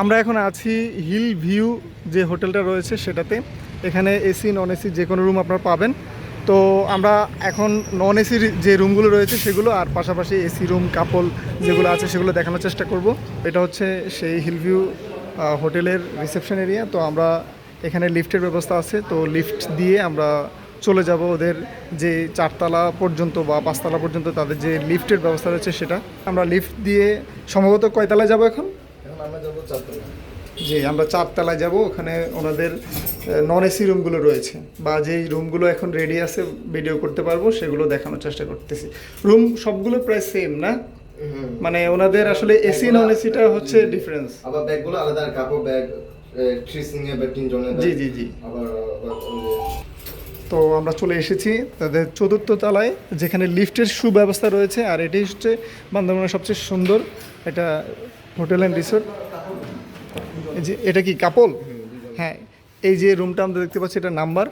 আমরা এখন আছি হিল ভিউ যে হোটেলটা রয়েছে সেটাতে। এখানে এসি নন এসি যে কোনো রুম আপনারা পাবেন। তো আমরা এখন নন এসির যে রুমগুলো রয়েছে সেগুলো আর পাশাপাশি এসি রুম কাপল যেগুলো আছে সেগুলো দেখানোর চেষ্টা করব। এটা হচ্ছে সেই হিল ভিউ হোটেলের রিসেপশন এরিয়া তো আমরা এখানে লিফটের ব্যবস্থা আছে। তো লিফট দিয়ে আমরা চলে যাব ওদের যে চারতলা পর্যন্ত বা পাঁচতলা পর্যন্ত তাদের যে লিফটের ব্যবস্থা রয়েছে সেটা। আমরা লিফট দিয়ে সম্ভবত কয়তলায় যাব এখন? জি আমরা চারতলায় যাব। ওখানে ওনাদের নন এসি রুমগুলো রয়েছে। বা যেই রুমগুলো এখন রেডি আছে ভিডিও করতে পারব সেগুলো দেখানোর চেষ্টা করতেছি। রুম সবগুলো প্রায় সেম না? মানে ওনাদের আসলে এসি নন এসিটা হচ্ছে ডিফারেন্স আবার ব্যাগগুলো আলাদা আর কাপড় ব্যাগ থ্রি জি জি জি। আবার তো আমরা চলে এসেছি তাদের চতুর্থ তলায় যেখানে লিফটের সুব্যবস্থা রয়েছে। আর এটাই হচ্ছে বান্দরবানের সবচেয়ে সুন্দর এটা হোটেল অ্যান্ড রিসোর্ট। এই যে, এটা কি কাপল? হ্যাঁ এই যে রুমটা আমরা দেখতে পাচ্ছি এটা নাম্বার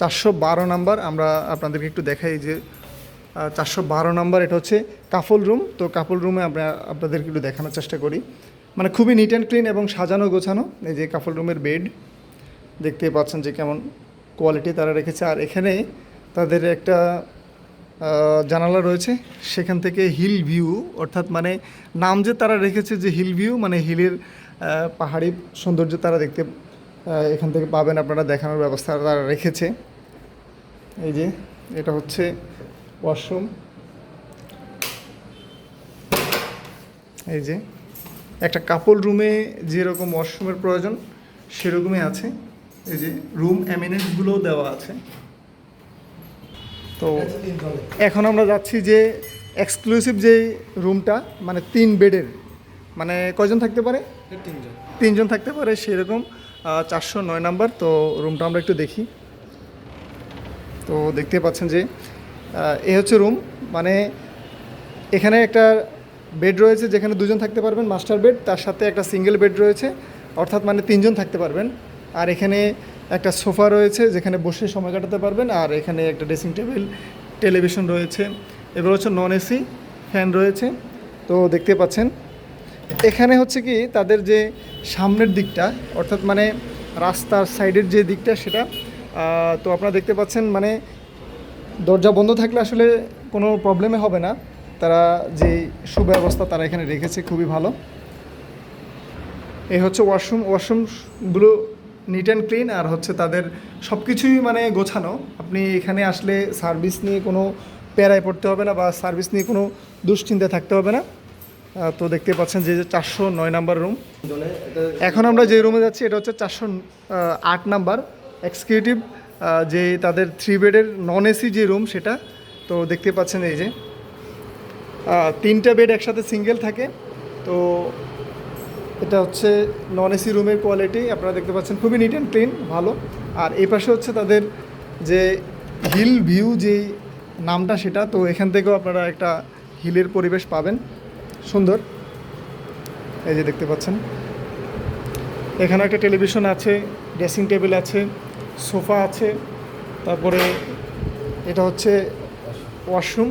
চারশো বারো নাম্বার আমরা আপনাদেরকে একটু দেখাই যে চারশো বারো নাম্বার এটা হচ্ছে কাফল রুম তো কাপল রুমে আমরা আপনাদেরকে একটু দেখানোর চেষ্টা করি। মানে খুবই নিট অ্যান্ড ক্লিন এবং সাজানো গোছানো। এই যে কাফল রুমের বেড দেখতে পাচ্ছেন যে কেমন কোয়ালিটি তারা রেখেছে। আর এখানে তাদের একটা জানালা রয়েছে। সেখান থেকে হিল ভিউ, অর্থাৎ মানে নাম যে তারা রেখেছে যে হিল ভিউ মানে হিলের পাহাড়ি সৌন্দর্য তারা দেখতে এখান থেকে পাবেন আপনারা, দেখানোর ব্যবস্থা তারা রেখেছে। এই যে, এটা হচ্ছে ওয়াশরুম। এই যে, একটা কাপল রুমে যেরকম ওয়াশরুমের প্রয়োজন, সেরকমই আছে। এই যে রুম অ্যামিনেন্সগুলোও দেওয়া আছে। তো এখন আমরা যাচ্ছি যে এক্সক্লুসিভ যে রুমটা মানে তিন বেডের মানে কয়জন থাকতে পারে? তিনজন। তিনজন থাকতে পারে সেরকম চারশো নয় নাম্বার। তো রুমটা আমরা একটু দেখি। তো দেখতে পাচ্ছেন যে এ হচ্ছে রুম মানে এখানে একটা বেড রয়েছে যেখানে দুজন থাকতে পারবেন মাস্টার বেড তার সাথে একটা সিঙ্গেল বেড রয়েছে অর্থাৎ মানে তিনজন থাকতে পারবেন। আর এখানে একটা সোফা রয়েছে যেখানে বসে সময় কাটাতে পারবেন, আর এখানে একটা ড্রেসিং টেবিল টেলিভিশন রয়েছে। এবার হচ্ছে নন এসি ফ্যান রয়েছে। তো দেখতে পাচ্ছেন, এখানে হচ্ছে কি তাদের যে সামনের দিকটা, অর্থাৎ মানে রাস্তার সাইডের যে দিকটা সেটা তো আপনারা দেখতে পাচ্ছেন মানে দরজা বন্ধ থাকলে আসলে কোনো প্রবলেমে হবে না। তারা যে সুব্যবস্থা তারা এখানে রেখেছে, খুবই ভালো। এই হচ্ছে ওয়াশরুম ওয়াশরুমগুলো নিট অ্যান্ড ক্লিন আর হচ্ছে তাদের সব কিছুই মানে গোছানো। আপনি এখানে আসলে সার্ভিস নিয়ে কোনো প্যারায় পড়তে হবে না বা সার্ভিস নিয়ে কোনো দুশ্চিন্তা থাকতে হবে না। তো দেখতে পাচ্ছেন যে চারশো নয় নাম্বার রুম এখন আমরা যে রুমে যাচ্ছি, এটা হচ্ছে চারশো আট নাম্বার। এক্সিকিউটিভ যে তাদের থ্রি বেডের নন এসি যে রুম সেটা, তো দেখতে পাচ্ছেন এই যে। তিনটা বেড একসাথে সিঙ্গেল থাকে। তো এটা হচ্ছে নন এসি রুমের কোয়ালিটি আপনারা দেখতে পাচ্ছেন, খুবই নিট অ্যান্ড ক্লিন ভালো। আর এই পাশে হচ্ছে তাদের যে হিল ভিউ যে নামটা সেটা, তো এখান থেকেও আপনারা একটা হিলের পরিবেশ পাবেন। সুন্দর। এই যে দেখতে পাচ্ছেন। এখানে একটা টেলিভিশন আছে ড্রেসিং টেবিল আছে সোফা আছে, তারপরে এটা হচ্ছে ওয়াশরুম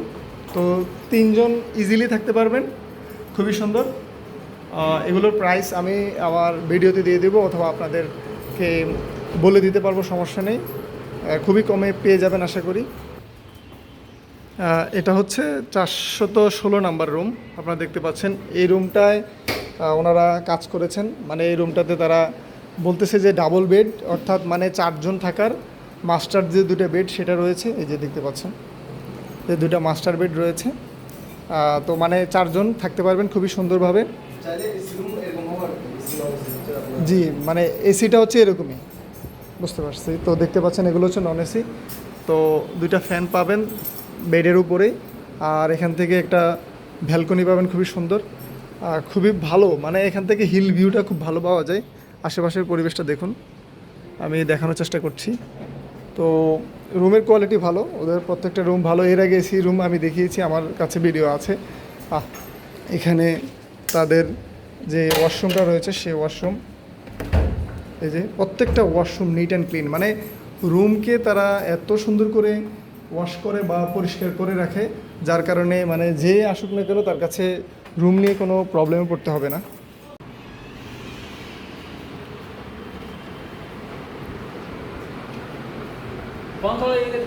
তো তিনজন ইজিলি থাকতে পারবেন। খুবই সুন্দর। এগুলোর প্রাইস আমি আমার ভিডিওতে দিয়ে দেবো অথবা আপনাদেরকে বলে দিতে পারব, সমস্যা নেই। খুবই কমে পেয়ে যাবেন আশা করি। এটা হচ্ছে চারশত ষোলো নাম্বার রুম আপনারা দেখতে পাচ্ছেন, এই রুমটায় ওনারা কাজ করেছেন। মানে এই রুমটাতে তারা বলতেছে যে ডাবল বেড অর্থাৎ মানে চারজন থাকার মাস্টার যে দুটো বেড সেটা রয়েছে, এই যে দেখতে পাচ্ছেন, যে দুটো মাস্টার বেড রয়েছে। তো মানে চারজন থাকতে পারবেন খুবই সুন্দরভাবে। জি মানে এসিটা হচ্ছে এরকমই। বুঝতে পারছি। তো দেখতে পাচ্ছেন, এগুলো হচ্ছে নন এসি তো দুইটা ফ্যান পাবেন বেডের উপরেই। আর এখান থেকে একটা ভ্যালকনি পাবেন, খুবই সুন্দর। আর খুবই ভালো মানে এখান থেকে হিল ভিউটা খুব ভালো পাওয়া যায়। আশেপাশের পরিবেশটা দেখুন। আমি দেখানোর চেষ্টা করছি। তো রুমের কোয়ালিটি ভালো, ওদের প্রত্যেকটা রুম ভালো। এর আগে এসি রুম আমি দেখিয়েছি, আমার কাছে ভিডিও আছে। এখানে তাদের যে ওয়াশরুমটা রয়েছে, সেই ওয়াশরুম এই যে প্রত্যেকটা ওয়াশরুম নিট অ্যান্ড ক্লিন মানে রুমকে তারা এত সুন্দর করে ওয়াশ করে বা পরিষ্কার করে রাখে, যার কারণে মানে যে আসুক না কেন তার কাছে রুম নিয়ে কোনো প্রবলেমে পড়তে হবে না। বন্ধ হয়ে গেলে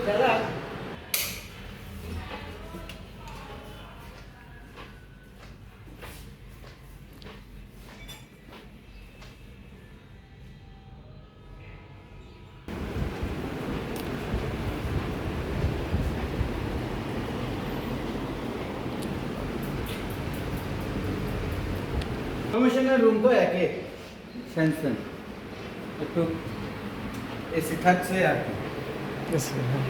রুম তো এক। এক একটু এসি থাকছে আর কি। হ্যাঁ।